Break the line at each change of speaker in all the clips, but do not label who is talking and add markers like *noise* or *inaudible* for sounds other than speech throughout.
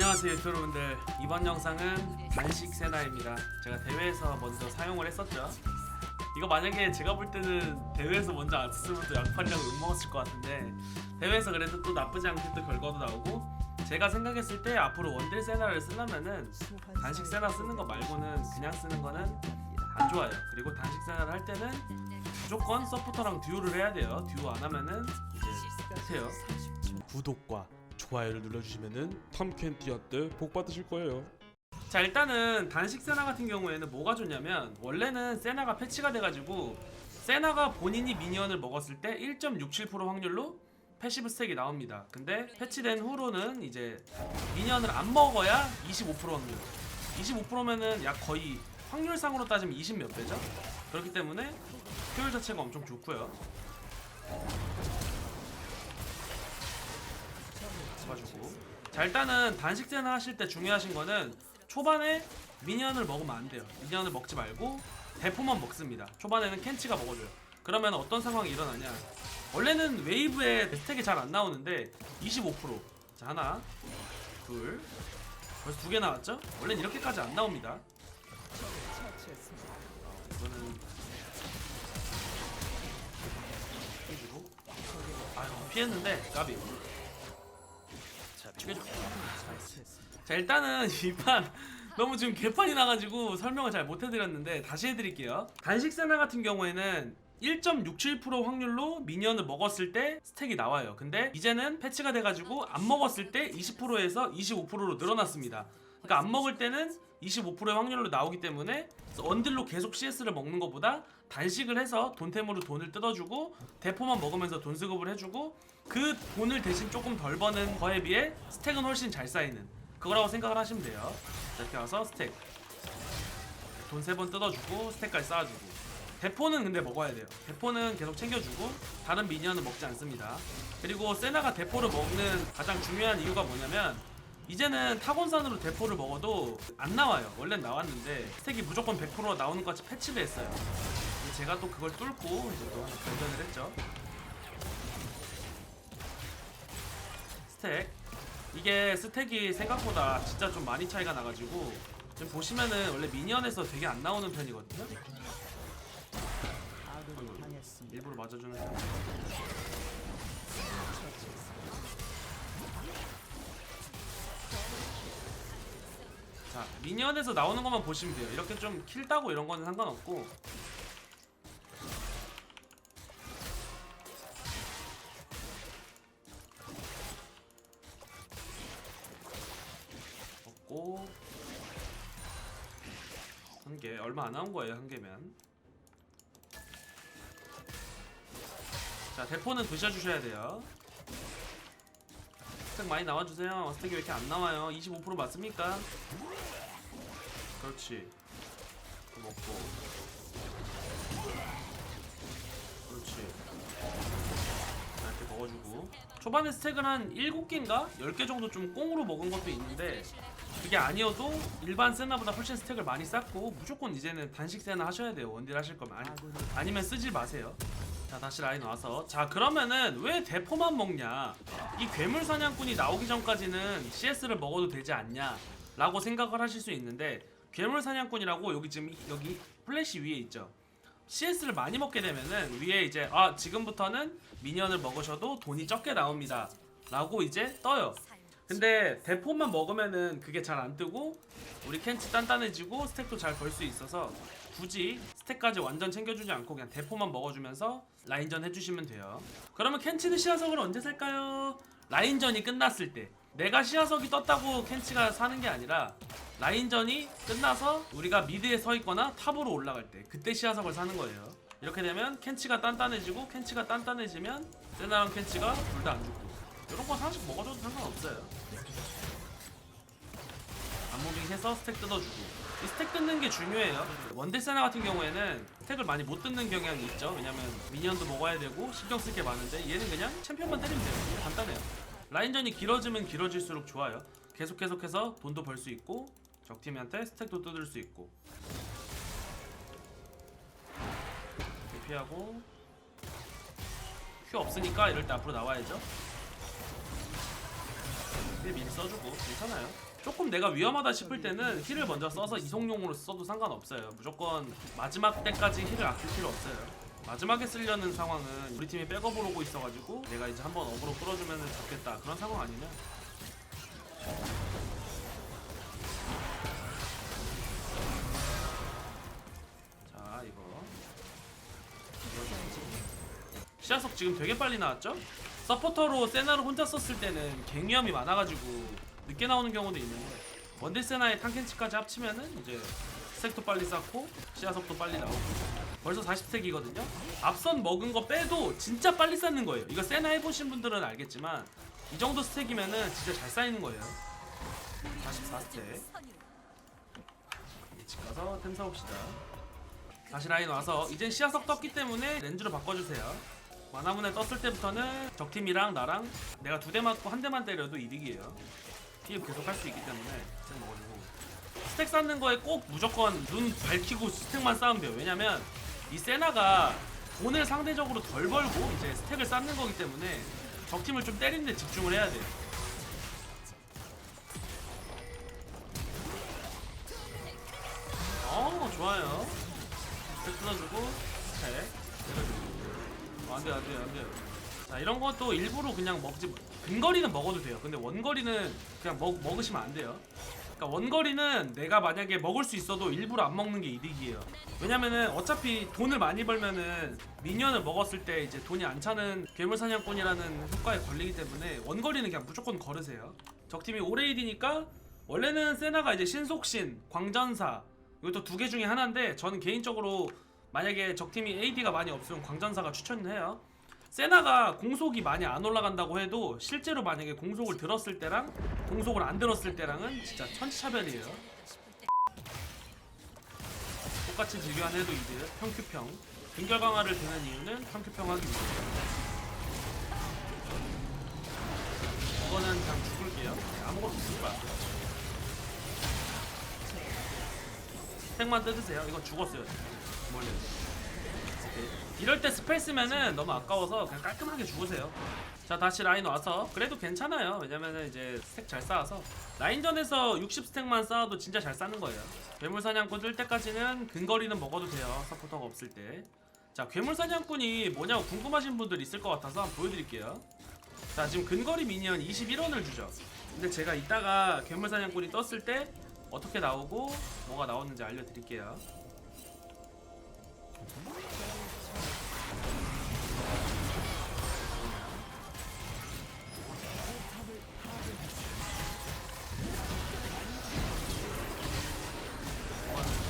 안녕하세요 유튜브 여러분들. 이번 영상은 단식 세나입니다. 제가 대회에서 먼저 사용을 했었죠. 이거 만약에 제가 볼 때는 대회에서 먼저 안 썼으면 또 약팔이랑 욕먹었을 것 같은데 대회에서 그래도 또 나쁘지 않게 또 결과도 나오고 제가 생각했을 때 앞으로 원딜 세나를 쓰려면은 단식 세나 쓰는 거 말고는 그냥 쓰는 거는 안 좋아요. 그리고 단식 세나를 할 때는 무조건 서포터랑 듀오를 해야 돼요. 듀오 안 하면은 이제 못해요.
구독과 좋아요를 눌러주시면은 탐켄티한테 복 받으실 거예요.
자 일단은 단식 세나 같은 경우에는 뭐가 좋냐면 원래는 세나가 패치가 돼가지고 세나가 본인이 미니언을 먹었을 때 1.67% 확률로 패시브 스택이 나옵니다. 근데 패치된 후로는 이제 미니언을 안 먹어야 25% 확률. 25%면은 약 거의 확률상으로 따지면 20 몇 배죠. 그렇기 때문에 효율 자체가 엄청 좋고요. 잡아주고. 자 일단은 단식 세나 하실 때 중요하신 거는 초반에 미니언을 먹으면 안 돼요. 미니언을 먹지 말고 대포만 먹습니다. 초반에는 켄치가 먹어줘요. 그러면 어떤 상황이 일어나냐? 원래는 웨이브에 스택이 잘 안 나오는데 25%. 자 하나, 둘, 벌써 두 개 나왔죠? 원래는 이렇게까지 안 나옵니다. 이거는 피해주고. 아유 피했는데 까비. 자 일단은 *laughs* 이 판 너무 지금 개판이 나가지고 설명을 잘 못해드렸는데 다시 해드릴게요. 단식 세나 같은 경우에는 1.67% 확률로 미니언을 먹었을 때 스택이 나와요. 근데 이제는 패치가 돼가지고 안 먹었을 때 20%에서 25%로 늘어났습니다. 그러니까 안 먹을 때는 25%의 확률로 나오기 때문에 언딜로 계속 CS를 먹는 것보다 단식을 해서 돈템으로 돈을 뜯어주고 대포만 먹으면서 돈 수급을 해주고 그 돈을 대신 조금 덜 버는 거에 비해 스택은 훨씬 잘 쌓이는 그거라고 생각을 하시면 돼요. 자, 이렇게 와서 스택. 돈 세 번 뜯어주고 스택까지 쌓아주고. 대포는 근데 먹어야 돼요. 대포는 계속 챙겨주고 다른 미니언은 먹지 않습니다. 그리고 세나가 대포를 먹는 가장 중요한 이유가 뭐냐면 이제는 타곤산으로 대포를 먹어도 안 나와요. 원래는 나왔는데 스택이 무조건 100% 나오는 것 같이 패치를 했어요. 제가 또 그걸 뚫고 이제 또 발전을 했죠. 스택 이게 스택이 생각보다 진짜 좀 많이 차이가 나가지고 지금 보시면은 원래 미니언에서 되게 안 나오는 편이거든요. 일부러 맞아주는 편. 자 미니언에서 나오는 것만 보시면 돼요. 이렇게 좀 킬 따고 이런 거는 상관없고 개 얼마 안 나온 거예요 한 개면. 자 대포는 드셔주셔야 돼요. 스택 많이 나와주세요. 스택이 왜 이렇게 안 나와요? 25% 맞습니까? 그렇지. 또 먹고. 그렇지. 자, 이렇게 먹어주고. 초반에 스택은 한 7개인가? 10개 정도 좀 꽁으로 먹은 것도 있는데 그게 아니어도 일반 세나보다 훨씬 스택을 많이 쌓고 무조건 이제는 단식 세나 하셔야 돼요. 원딜 하실 거면. 아니, 아니면 쓰지 마세요. 자 다시 라인 와서. 자 그러면은 왜 대포만 먹냐? 이 괴물 사냥꾼이 나오기 전까지는 CS를 먹어도 되지 않냐 라고 생각을 하실 수 있는데 괴물 사냥꾼이라고 여기 지금 이- 여기 플래시 위에 있죠. CS를 많이 먹게 되면은 위에 이제 아 지금부터는 미니언을 먹으셔도 돈이 적게 나옵니다 라고 이제 떠요 근데 대포만 먹으면은 그게 잘 안 뜨고 우리 켄치 단단해지고 스택도 잘벌수 있어서 굳이 스택까지 완전 챙겨주지 않고 그냥 대포만 먹어주면서 라인전 해주시면 돼요. 그러면 켄치는 시야석을 언제 살까요? 라인전이 끝났을 때. 내가 시야석이 떴다고 켄치가 사는 게 아니라 라인전이 끝나서 우리가 미드에 서 있거나 탑으로 올라갈 때 그때 시야석을 사는 거예요. 이렇게 되면 켄치가 단단해지고 켄치가 단단해지면 세나랑 켄치가 둘 다 안 죽고 이런 거 하나씩 먹어줘도 상관없어요. 안무빙 해서 스택 뜯어주고. 이 스택 뜯는 게 중요해요. 원딜 세나 같은 경우에는 스택을 많이 못 뜯는 경향이 있죠. 왜냐면 미니언도 먹어야 되고 신경 쓸 게 많은데 얘는 그냥 챔피언만 때리면 돼요. 간단해요. 라인전이 길어지면 길어질수록 좋아요. 계속 계속해서 돈도 벌 수 있고 적팀한테 스택도 뜯을 수 있고. 이렇게 피하고. 큐 없으니까 이럴 때 앞으로 나와야죠 힐 미리 써주고 괜찮아요 조금 내가 위험하다 싶을 때는 힐을 먼저 써서 이송용으로 써도 상관없어요. 무조건 마지막 때까지 힐을 아낄 필요 없어요. 마지막에 쓰려는 상황은 우리 팀이 백업을 오고 있어가지고 내가 이제 한번 어그로 끌어주면 잡겠다 그런 상황 아니면 자 이거 시야석 지금 되게 빨리 나왔죠? 서포터로 세나를 혼자 썼을 때는 갱위험이 많아가지고 늦게 나오는 경우도 있는데 원딜 세나의 탕켄치까지 합치면은 이제 스택도 빨리 쌓고 시야석도 빨리 나오고 벌써 40스택이거든요? 앞선 먹은 거 빼도 진짜 빨리 쌓는 거예요. 이거 세나 해보신 분들은 알겠지만 이 정도 스택이면은 진짜 잘 쌓이는 거예요. 44스택. 집 가서 템 사옵시다. 다시 라인 와서 이젠 시야석 떴기 때문에 렌즈로 바꿔주세요 만화문에 떴을 때부터는 적팀이랑 나랑 내가 두 대 맞고 한 대만 때려도 이득이에요. 피해 계속 할 수 있기 때문에 스택 먹어주고. 스택 쌓는 거에 꼭 무조건 눈 밝히고 스택만 쌓으면 돼요. 왜냐면 이 세나가 돈을 상대적으로 덜 벌고 이제 스택을 쌓는 거기 때문에 적팀을 좀 때리는 데 집중을 해야 돼요. 어 좋아요. 스택 끊어주고 안돼 안돼 안돼. 자 이런 것도 일부러 그냥 먹지 근거리는 먹어도 돼요. 근데 원거리는 그냥 먹, 먹으시면 안 돼요. 그러니까 원거리는 내가 만약에 먹을 수 있어도 일부러 안 먹는 게 이득이에요. 왜냐면은 어차피 돈을 많이 벌면은 미니언을 먹었을 때 이제 돈이 안 차는 괴물 사냥꾼이라는 효과에 걸리기 때문에 원거리는 그냥 무조건 걸으세요. 적팀이 오레이디니까 원래는 세나가 이제 신속신, 광전사 이것도 두 개 중에 하나인데 저는 개인적으로 만약에 적팀이 AD가 많이 없으면 광전사가 추천을 해요. 세나가 공속이 많이 안 올라간다고 해도 실제로 만약에 공속을 들었을 때랑 공속을 안 들었을 때랑은 진짜 천차별이에요. 똑같이 비교한 해도 이제 평큐평. 근결 강화를 드는 이유는 평큐평 하기 위해 이거는 그냥 죽을게요. 네, 아무것도 쓰지 마세요 스택만 뜯으세요. 이건 죽었어요 몰래 이럴 때 스페이스면은 너무 아까워서 그냥 깔끔하게 죽으세요. 자 다시 라인 와서 그래도 괜찮아요. 왜냐면은 이제 스택 잘 쌓아서 라인전에서 60스택만 쌓아도 진짜 잘 쌓는 거예요. 괴물 사냥꾼 뜰 때까지는 근거리는 먹어도 돼요. 서포터가 없을 때. 자 괴물 사냥꾼이 뭐냐고 궁금하신 분들 있을 것 같아서 한번 보여드릴게요. 자 지금 근거리 미니언 21원을 주죠. 근데 제가 이따가 괴물 사냥꾼이 떴을 때 어떻게 나오고 뭐가 나오는지 알려드릴게요.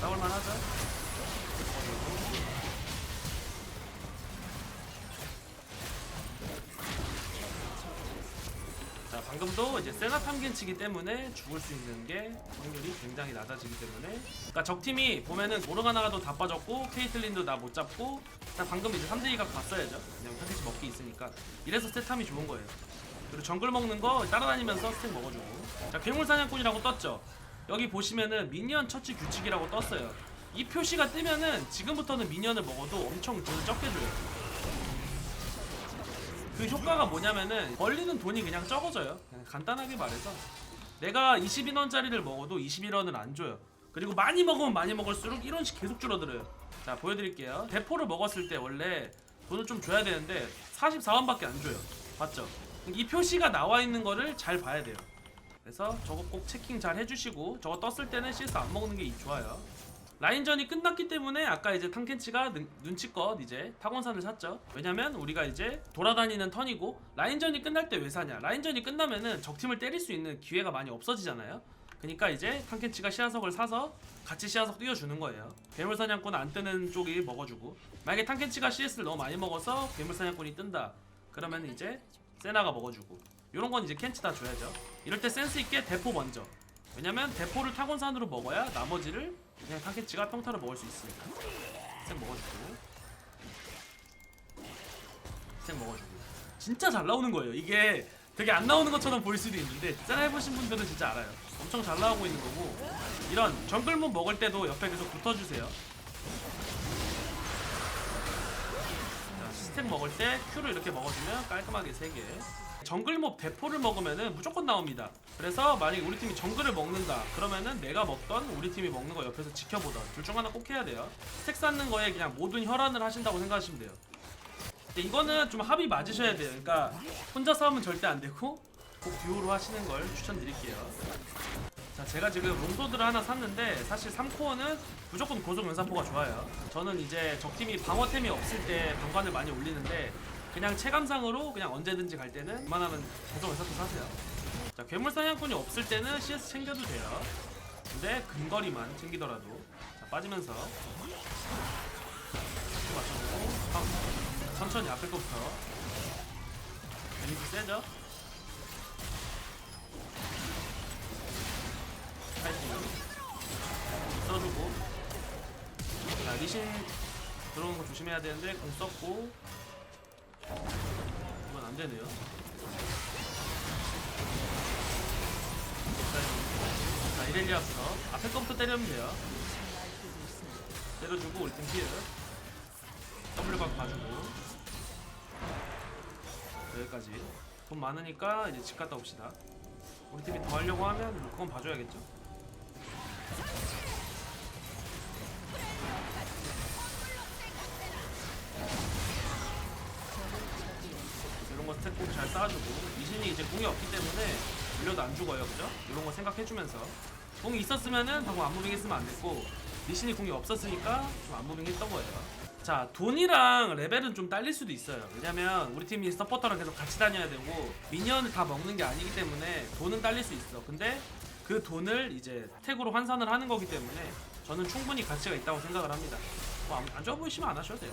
싸울만 하죠? 자 방금도 이제 세나 탐겐치기 때문에 죽을 수 있는 게 확률이 굉장히 낮아지기 때문에. 그러니까 적팀이 보면은 모르가나가도 다 빠졌고 케이틀린도 나 못 잡고 딱 방금 이제 3대2가 봤어야죠. 그냥 탐겐치 먹기 있으니까. 이래서 세탐이 좋은 거예요. 그리고 정글 먹는 거 따라다니면서 스택 먹어주고. 자 괴물 사냥꾼이라고 떴죠. 여기 보시면은 미니언 처치 규칙이라고 떴어요. 이 표시가 뜨면은 지금부터는 미니언을 먹어도 엄청 돈을 적게 줘요. 그 효과가 뭐냐면은 벌리는 돈이 그냥 적어져요. 간단하게 말해서 내가 22원짜리를 먹어도 21원을 안 줘요. 그리고 많이 먹으면 많이 먹을수록 1원씩 계속 줄어들어요. 자 보여드릴게요. 대포를 먹었을 때 원래 돈을 좀 줘야 되는데 44원밖에 안 줘요. 맞죠? 이 표시가 나와 있는 거를 잘 봐야 돼요. 그래서 저거 꼭 체킹 잘 해주시고 저거 떴을 때는 CS 안 먹는 게 좋아요. 라인전이 끝났기 때문에 아까 이제 탕켄치가 눈, 눈치껏 이제 타곤산을 샀죠. 왜냐면 우리가 이제 돌아다니는 턴이고 라인전이 끝날 때 왜 사냐? 라인전이 끝나면은 적팀을 때릴 수 있는 기회가 많이 없어지잖아요. 그러니까 이제 탕켄치가 시야석을 사서 같이 시야석 띄워주는 거예요. 괴물 사냥꾼 안 뜨는 쪽이 먹어주고 만약에 탕켄치가 CS를 너무 많이 먹어서 괴물 사냥꾼이 뜬다. 그러면 이제 세나가 먹어주고 이런 건 이제 켄치 다 줘야죠. 이럴 때 센스 있게 대포 먼저. 왜냐면 대포를 타곤산으로 먹어야 나머지를 그냥 탕켄치가 평타로 먹을 수 있으니까. 생 먹어주고. 생 먹어주고. 진짜 잘 나오는 거예요. 이게 되게 안 나오는 것처럼 보일 수도 있는데 세나 해보신 분들은 진짜 알아요. 엄청 잘 나오고 있는 거고 이런 정글문 먹을 때도 옆에 계속 붙어주세요. 자, 스택 먹을 때 Q를 이렇게 먹어주면 깔끔하게 3개 정글몹 대포를 먹으면은 무조건 나옵니다. 그래서 만약에 우리 팀이 정글을 먹는다 그러면은 내가 먹던 우리 팀이 먹는 거 옆에서 지켜보던 둘 중 하나 꼭 해야 돼요. 스택 쌓는 거에 그냥 모든 혈안을 하신다고 생각하시면 돼요. 이거는 좀 합이 맞으셔야 돼요. 그러니까 혼자 싸우면 절대 안 되고 꼭 듀오로 하시는 걸 추천드릴게요. 자, 제가 지금 롱소드를 하나 샀는데 사실 3코어는 무조건 고속 연사포가 좋아요. 저는 이제 적팀이 방어템이 없을 때 방관을 많이 올리는데 그냥 체감상으로 그냥 언제든지 갈 때는 웬만하면 고속 연사포 사세요. 자, 괴물 사냥꾼이 없을 때는 CS 챙겨도 돼요. 근데 근거리만 챙기더라도 자, 빠지면서 자, 맞춰주고 다음. 천천히 앞에 거부터 데미지 세죠? 파이팅 써주고 자 리신 들어오는 거 조심해야 되는데 공 썼고 이건 안 되네요. 자, 자 이렐리아부터 앞에 거부터 때리면 돼요. 때려주고 우리 팀 피해 W각 봐주고. 여기까지. 돈 많으니까 이제 집 갔다 옵시다. 우리 팀이 더 하려고 하면 뭐 그건 봐줘야겠죠 스택 꼭잘 쌓아주고 이신이 이제 공이 없기 때문에 물려도 안 죽어요. 그죠? 이런 거 생각해주면서. 공이 있었으면은 방금 안무빙 했으면 안 됐고 리신이 공이 없었으니까 좀 안무빙 했던 거예요. 자 돈이랑 레벨은 좀 딸릴 수도 있어요. 왜냐면 우리 팀이 서포터랑 계속 같이 다녀야 되고 미니언을 다 먹는 게 아니기 때문에 돈은 딸릴 수 있어. 근데 그 돈을 이제 스택으로 환산을 하는 거기 때문에 저는 충분히 가치가 있다고 생각을 합니다. 뭐안 좋아 보이시면 안 하셔도 돼요.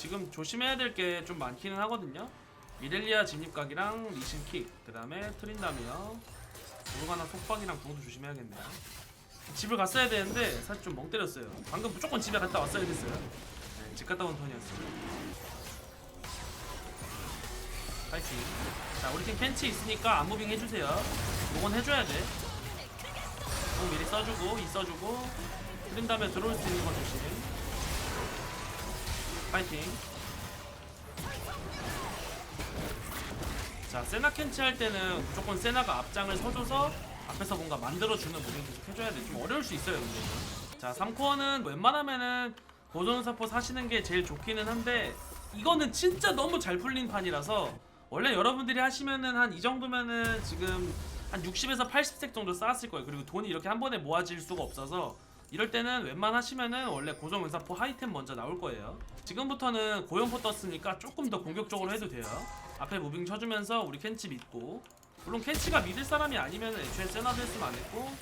지금 조심해야 될 게 좀 많기는 하거든요 미렐리아 진입각이랑 리신킥 그 다음에 트린다미어. 오르가나 속박이랑 구도 조심해야겠네요. 집을 갔어야 되는데 사실 좀 멍 때렸어요. 방금 무조건 집에 갔다 왔어야 됐어요. 네, 집 갔다 온 턴이었어요 파이팅. 자 우리 팀 팬츠 있으니까 안무빙 해주세요. 요건 해줘야 돼공 미리 써주고 이 써주고 트린 다음에 들어올 수 있는 거 조심. 파이팅 자 세나 캔치 할 때는 무조건 세나가 앞장을 서줘서 앞에서 뭔가 만들어주는 무빙 계속 해줘야 돼. 좀 어려울 수 있어요, 근데. 이건. 자, 3코어는 웬만하면은 고전사포 사시는 게 제일 좋기는 한데 이거는 진짜 너무 잘 풀린 판이라서 원래 여러분들이 하시면은 한 이 정도면은 지금 한 60에서 80색 정도 쌓았을 거예요. 그리고 돈이 이렇게 한 번에 모아질 수가 없어서 이럴 때는 웬만하시면은 원래 고정 은사포 하이템 먼저 나올 거예요. 지금부터는 고연포 떴으니까 조금 더 공격적으로 해도 돼요. 앞에 무빙 쳐주면서 우리 켄치 믿고. 물론 켄치가 믿을 사람이 아니면 애초에 했으면 안 했고.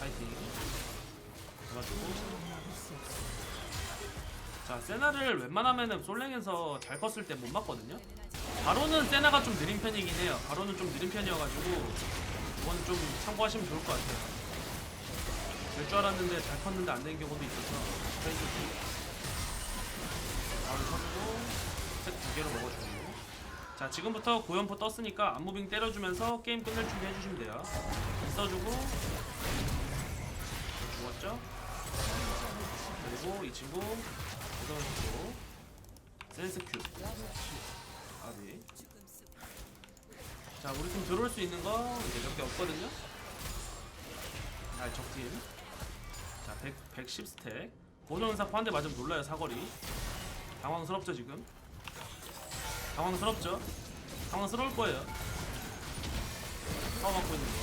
파이팅. 잡아주고. 자 세나를 웬만하면은 솔랭에서 잘 컸을 때 못 맞거든요. 바로는 세나가 좀 느린 편이긴 해요. 바로는 좀 느린 편이어가지고 이거는 좀 참고하시면 좋을 것 같아요. 될 줄 알았는데 잘 컸는데 안 된 경우도 있어서. 바로 개로 먹어주고 자 지금부터 고연포 떴으니까 안무빙 때려주면서 게임 끝낼 준비 해주시면 돼요. 있어주고 죽었죠? 그리고 이 친구 고정해주고 센스 큐. 아비. 자 우리 팀 들어올 수 있는 거 이제 몇 개 없거든요? 아 적팀. 자 100, 110 스택. 고정사 포 한대 맞으면 놀라요 사거리. 당황스럽죠 지금 당황스럽죠? 당황스러울 거예요. 싸워 맞고 있는 거.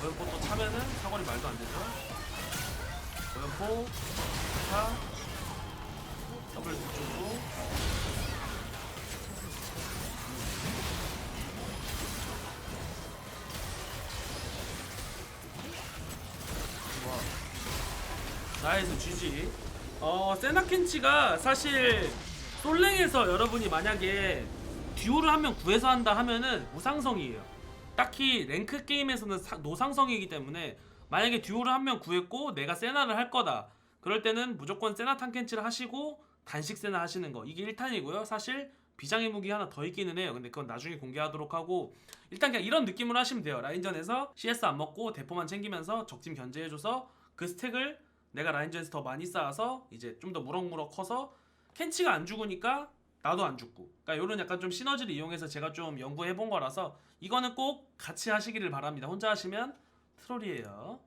고연포 또 차면은 사거리 말도 안 되죠? 고연포 차 더블 붙여주고 나이스 GG 어 세나켄치가 사실 솔랭에서 여러분이 만약에 듀오를 한 명 구해서 한다 하면은 무상성이에요. 딱히 랭크 게임에서는 사- 노상성이기 때문에 만약에 듀오를 한 명 구했고 내가 세나를 할 거다. 그럴 때는 무조건 세나 탕켄치를 하시고 단식 세나 하시는 거. 이게 1탄이고요. 사실 비장의 무기 하나 더 있기는 해요. 근데 그건 나중에 공개하도록 하고 일단 그냥 이런 느낌으로 하시면 돼요. 라인전에서 CS 안 먹고 대포만 챙기면서 적팀 견제해줘서 그 스택을 내가 라인전에서 더 많이 쌓아서 이제 좀 더 무럭무럭 커서 켄치가 안 죽으니까 나도 안 죽고. 그러니까 이런 약간 좀 시너지를 이용해서 제가 좀 연구해 본 거라서 이거는 꼭 같이 하시기를 바랍니다. 혼자 하시면 트롤이에요